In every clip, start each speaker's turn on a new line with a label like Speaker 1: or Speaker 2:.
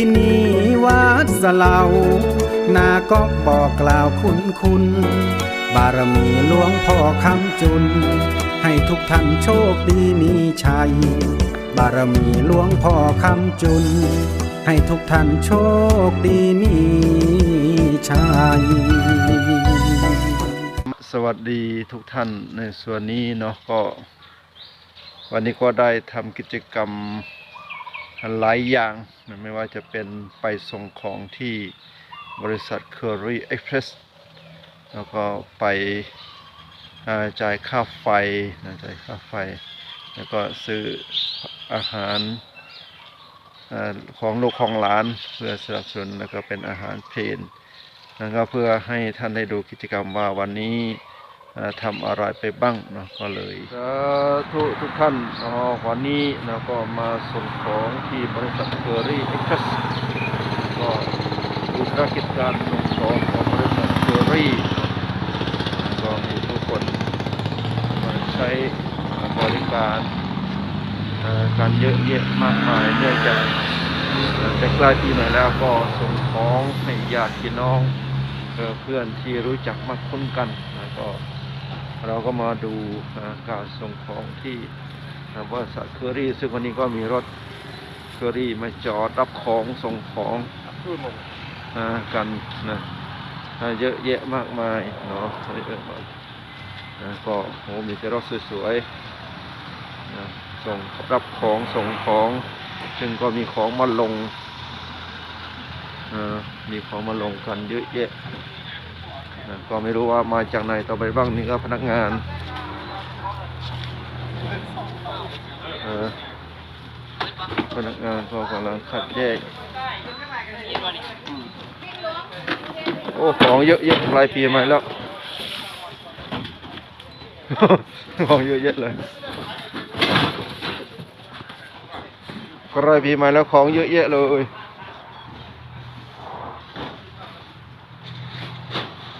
Speaker 1: ที่นี่วัดสะเลานาก็บอกกล่าวคุณคุณ บารมีหลวงพ่อคำจุน ให้ทุกท่านโชคดีมีชัย บารมีหลวงพ่อคำจุน ให้ทุกท่านโชคดีมีชัย
Speaker 2: สวัสดีทุกท่านในส่วนนี้เนาะก็ วันนี้ก็ได้ทำกิจกรรม หลายอย่างไม่ว่าจะเป็นไปส่งของที่บริษัท Curry Express แล้วก็ไปจ่ายค่าไฟนะจ่ายค่าไฟ แล้วก็ซื้ออาหารอของลูกของหลานเพื่อสนับสนุนแล้วก็เป็นอาหารเพลนแล้วก็เพื่อให้ท่านได้ดูกิจกรรมว่าวันนี้ ทำอะไรไปบ้างนะก็เลยสาธุทุกท่านเนาะวันนี้นะก็มาส่งของที่บริษัทเคอรี่เอ็กซ์ก็ดูภารกิจการส่งของของบริษัทเคอรี่ก็มีทุกคนมาใช้บริการการเยอะแยะมากมายเนื่องจากจะใกล้ปีใหม่แล้วก็ส่งของให้ญาติพี่น้องเพื่อนที่รู้จักมาคุ้นกันแล้วก็ เราก็มาดูการส่งของที่อ่าบริษัทเคอรี่ ซึ่งวันนี้ก็มีรถเคอรี่มาจอดรับของส่งของกันนะเยอะแยะมากมายเนาะเยอะมากนะก็โหมีแต่รถสวยๆนะส่งรับของส่งของ ซึ่งก็มีของมาลงมีของมาลงกันเยอะแยะ ก็ไม่รู้ว่ามาจากไหนต่อไปบ้างนี่ก็พนักงานเออพนักงานก็กำลังคัดแยกโอ้ของเยอะแยะปลายปีม่แล้ว ของเยอะแยะเลยก็รายปีม่แล้วของเยอะแยะเลย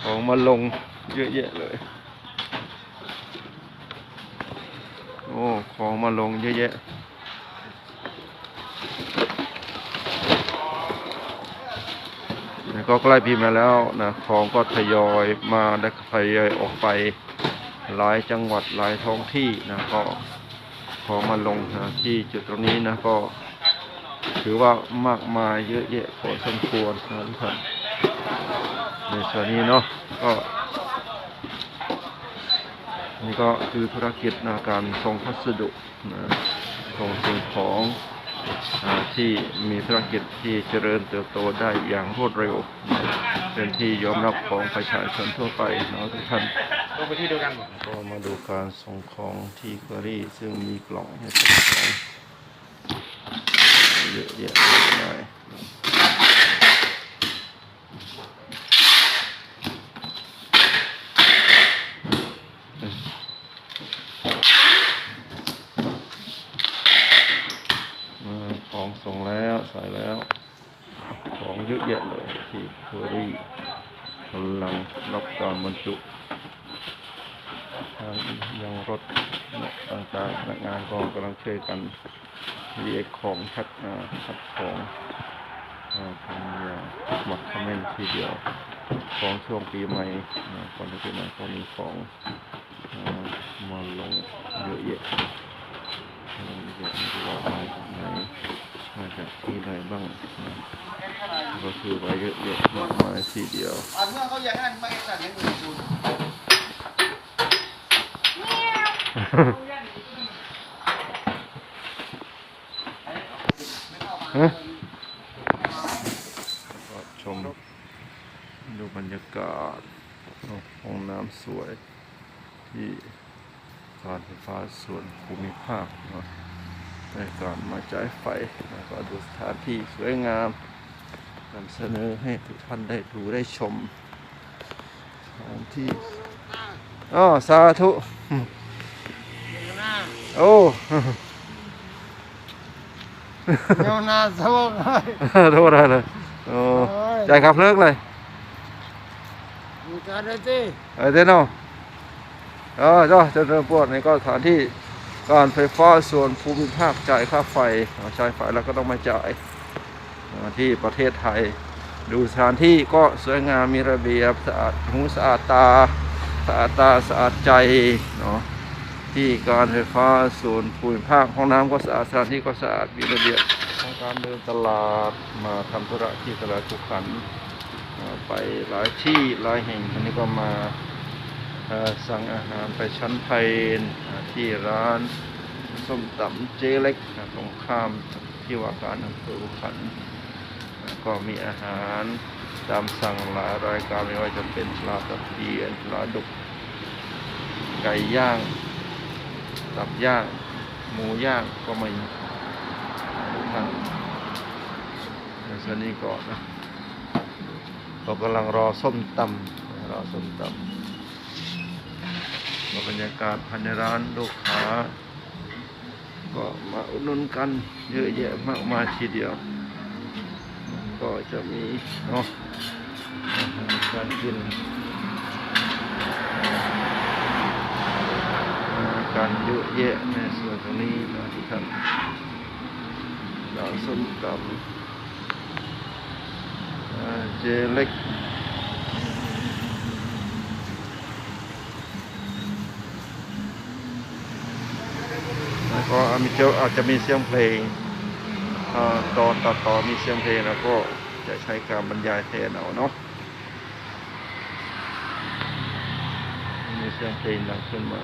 Speaker 2: ของ มาลงเยอะแยะเลย โอ้ ของมาลงเยอะแยะแล้วก็ใกล้ปีใหมาแล้วนะ ของก็ทยอยมาและทยอยออกไปหลายจังหวัดหลายท้องที่นะก็ขอมาลงนะที่จุดตรงนี้นะก็ถือว่ามากมายเยอะแยะพอสมควรนะทุกท่าน ในส่วนนี้เนาะก็นี่ก็คือธุรกิจนะการส่งพัสดุนะส่งสิ่งของอาที่มีธุรกิจที่เจริญเติบโตได้อย่างรวดเร็วนะเป็นที่ยอมรับของประชาชนทั่วไปนะทุกท่าน
Speaker 3: ลงไปที่เดียวกัน
Speaker 2: ก็มาดูการส่งของที่เกอรี่ซึ่งมีกล่องให้ส่งของเยอะแยะมากมายอ่าของ ส่งแล้วใส่แล้ว ของเยอะแยะเลยที่เกอรี่กำลังรับการบรรจุทางยังรถต่างๆพนักงานก็กำลังช่วยกันเรียกของชัดชัดของทำอย่างหมักคอมเมนต์ทีเดียว ของช่วงปีใหม่ก่อนจะปีใหม่ก็มีของอมาลงเยอะแยะเยอะแยะไม่รู้ว่ามาจากไหน มาจากที่ไหนบ้าง ก็คือไว้เยอะแยะมากมายทีเดียว
Speaker 3: อันเมื่อเขาอยากให้อันไม่สั่นยังอื่นคุณ
Speaker 2: ฮะก็ชมดูบรรยากาศห้องน้ำสวยที่การไฟฟ้าส่วนภูมิภาคเนาะ ในการมาจ่ายไฟแล้วก็ดูสถานที่สวยงามนำเสนอให้ทุกท่านได้ดูได้ชมสถานที่อ๋อสาธุโอ้
Speaker 3: เดี๋ยวหน้าสวกเลย
Speaker 2: โทษอะไรเลยโอ้จ่ายครับเลิกเลย
Speaker 3: มีการได้สิ
Speaker 2: เออเจ้าเนาะเออเจ้าเจะเริ่มปวดในก็สถานที่ การไฟฟ้าส่วนภูมิภาคจ่ายค่าไฟเอาใช้ไฟแล้วก็ต้องมาจ่ายที่ประเทศไทย ดูสถานที่ก็สวยงามมีระเบียบสะอาดหูสะอาดตาสะอาดตาสะอาดใจเนาะที่การไฟฟ้าศูนภูมิภาคห้องน้ำก็สะอาดสถานที่ก็สะอาดมีระเบียบของการเดินตลาดมาทำธุระที่ตลาดขุขันไปหลายที่หลายแห่งอันนี้ก็มา สั่งอาหารไปชั้นไพนที่ร้านส้มตำเจเล็กตรงข้ามที่ว่าการอำเภอขุขัน ก็มีอาหารตามสั่งหลายรายการไม่ว่าจะเป็นปลาตะเพียนปลาดุก ไก่ย่าง ตับย่าง หมูย่างก็มีทานในส่วนนี้ก่อนนะเรากำลังรอส้มตำรอส้มตำ บรรยากาศภายในร้านลูกค้า ก็มาอุดหนุนกันเยอะแยะมากมายทีเดียว ก็จะมีเนาะการกิน การเยอะแยะในส่วนตรงนี้นะทุกท่านดาวส้มตำเจเล็ก แล้วก็มีเจ้าอาจจะมีเสียงเพลงอตอนตัดต่อมีเสียงเพลงแล้วก็จะใช้การบรรยายแทนเอาเนาะมีเสียงเพลงดังขึ้นมา